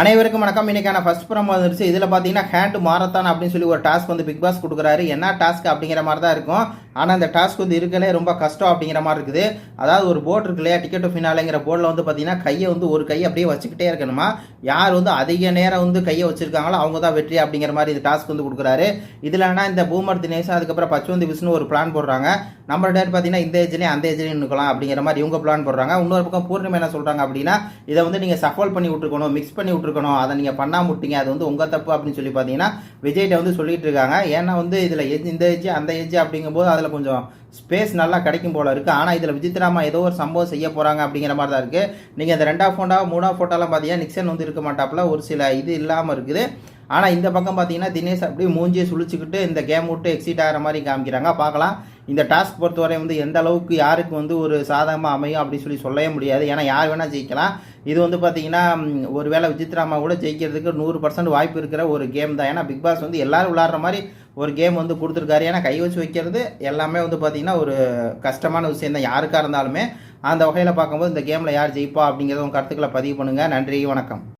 அனைவருக்கும் வணக்கம். இன்னைக்கான ஃபர்ஸ்ட் ப்ரோமோ வந்துருச்சு. இதில் பார்த்தீங்கன்னா ஹேண்ட் மாரத்தான் அப்படின்னு சொல்லி ஒரு டாஸ்க் வந்து பிக் பாஸ் கொடுக்குறாரு. என்ன டாஸ்க் அப்படிங்கிற மாதிரி தான் இருக்கும். ஆனால் அந்த டாஸ்க் வந்து இருக்கலே ரொம்ப கஷ்டம் அப்படிங்கிற மாதிரி இருக்குது. அதாவது ஒரு போர்டு இருக்கு இல்லையா? டிக்கெட் ஃபினாலேங்கிற போர்டில் வந்து பார்த்தீங்கன்னா கையை வந்து ஒரு கையை அப்படியே வச்சுக்கிட்டே இருக்கணுமா? யார் வந்து அதிக நேரம் வந்து கையை வச்சிருக்காங்களோ அவங்க தான் வெற்றி அப்படிங்கிற மாதிரி இந்த டாஸ்க் வந்து கொடுக்குறாரு. இதில் இந்த பூமர் தினேஷ் அதுக்கப்புறம் பச்சுவந்தி விஷ்ணு ஒரு பிளான் போடுறாங்க. நம்ம டேட் பார்த்தீங்கன்னா இந்த ஏஜ்லேயும் அந்த ஏஜ்லேயும் நிற்கலாம் அப்படிங்கிற மாதிரி இவங்க பிளான் போடுறாங்க. இன்னொரு பக்கம் பூர்ணிமா என்ன சொல்கிறாங்க அப்படின்னா இதை வந்து நீங்கள் சஃபல் பண்ணி விட்டுருக்கணும் மிக்ஸ் பண்ணி இருக்கணும் அதை நீங்கள் பண்ணாம விட்டீங்க அது வந்து உங்கள் தப்பு அப்படின்னு சொல்லி பார்த்தீங்கன்னா விஜய்கிட்ட வந்து சொல்லிட்டு இருக்காங்க. ஏன்னா வந்து இதில் எஜ் இந்த ஏஜ் அந்த ஏஜ் அப்படிங்கும்போது அதில் கொஞ்சம் ஸ்பேஸ் நல்லா கிடைக்கும் போல இருக்குது ஆனால் இதில் விஜித்ராமா ஏதோ ஒரு சம்பவம் செய்ய போகிறாங்க அப்படிங்கிற மாதிரி தான் இருக்குது நீங்கள் இந்த ரெண்டாம் ஃபோட்டோ மூணாம் ஃபோட்டோலாம் பார்த்தீங்கன்னா நிக்சன் வந்து இருக்க மாட்டாப்புல. ஒரு சில இது இல்லாமல் இருக்குது. ஆனால் இந்த பக்கம் பார்த்தீங்கன்னா தினேஷ் அப்படியே மூஞ்சியை சுழிச்சிக்கிட்டு இந்த கேம் விட்டு எக்ஸிட் ஆகிற மாதிரி காமிக்கிறாங்க. பார்க்கலாம். இந்த டாஸ்க் பொறுத்தவரை வந்து எந்த அளவுக்கு யாருக்கு வந்து ஒரு சாதகமாக அமையும் அப்படின்னு சொல்லி சொல்லவே முடியாது. ஏன்னா யார் வேணால் ஜெயிக்கலாம். இது வந்து பார்த்தீங்கன்னா வேளை விஜித் விசித்ராமா கூட ஜெயிக்கிறதுக்கு நூறு பர்சன்ட் வாய்ப்பு இருக்கிற ஒரு கேம் தான். ஏன்னா பிக் பாஸ் வந்து எல்லாரும் விளாட்ற மாதிரி ஒரு கேம் வந்து கொடுத்துருக்காரு. ஏன்னா கை வச்சு வைக்கிறது எல்லாமே வந்து பார்த்தீங்கன்னா ஒரு கஷ்டமான விஷயம் தான். யாருக்காக இருந்தாலுமே அந்த வகையில் பார்க்கும்போது இந்த கேமில் யார் ஜெயிப்பா அப்படிங்கிறத உங்கள் கருத்துக்களை பதிவு பண்ணுங்கள் நன்றி வணக்கம்.